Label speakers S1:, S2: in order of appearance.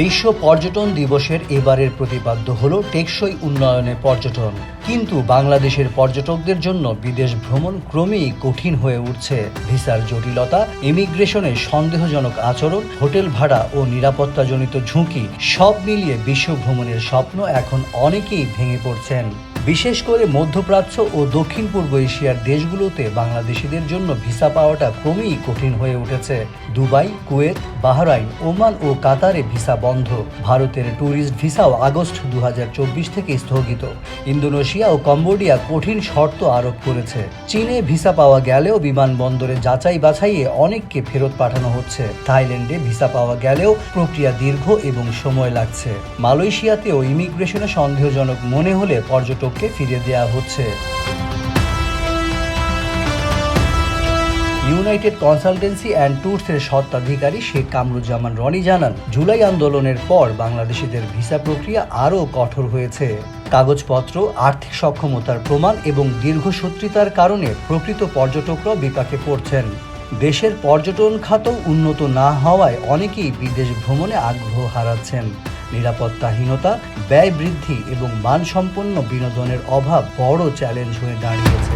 S1: বিশ্ব পর্যটন দিবসের এবারের প্রতিপাদ্য হল টেকসই উন্নয়নে পর্যটন। কিন্তু বাংলাদেশের পর্যটকদের জন্য বিদেশ ভ্রমণ ক্রমেই কঠিন হয়ে উঠছে। ভিসার জটিলতা ইমিগ্রেশনে সন্দেহজনক আচরণ, হোটেল ভাড়া ও নিরাপত্তাজনিত ঝুঁকি সব মিলিয়ে বিশ্ব ভ্রমণের স্বপ্ন এখন অনেকেই ভেঙে পড়ছেন। বিশেষ করে মধ্যপ্রাচ্য ও দক্ষিণ পূর্ব এশিয়ার দেশগুলোতে বাংলাদেশিদের জন্য ভিসা পাওয়াটা ক্রমেই কঠিন হয়ে উঠেছে। দুবাই, কুয়েত, বাহরাইন, ওমান ও কাতারে ভিসা বন্ধ। ভারতের ট্যুরিস্ট ভিসাও আগস্ট দু হাজার চব্বিশ থেকে স্থগিত। ইন্দোনেশিয়া ও কম্বোডিয়া কঠিন শর্ত আরোপ করেছে। চীনে ভিসা পাওয়া গেলেও বিমানবন্দরে যাচাই বাছাইয়ে অনেককে ফেরত পাঠানো হচ্ছে। থাইল্যান্ডে ভিসা পাওয়া গেলেও প্রক্রিয়া দীর্ঘ এবং সময় লাগছে। মালয়েশিয়াতেও ইমিগ্রেশনে সন্দেহজনক মনে হলে পর্যটককে ফিরিয়ে দেওয়া হচ্ছে। ইউনাইটেড কনসালটেন্সি অ্যান্ড ট্যুরসের স্বত্বাধিকারী শেখ কামরুজ্জামান রনি জানান, জুলাই আন্দোলনের পর বাংলাদেশিদের ভিসা প্রক্রিয়া আরও কঠোর হয়েছে। কাগজপত্র, আর্থিক সক্ষমতার প্রমাণ এবং দীর্ঘসূত্রিতার কারণে প্রকৃত পর্যটকরাও বিপাকে পড়ছেন। দেশের পর্যটন খাত উন্নত না হওয়ায় অনেকেই বিদেশ ভ্রমণে আগ্রহ হারাচ্ছেন। নিরাপত্তাহীনতা ব্যয় বৃদ্ধি এবং মানসম্পন্ন বিনোদনের অভাব বড় চ্যালেঞ্জ হয়ে দাঁড়িয়েছে।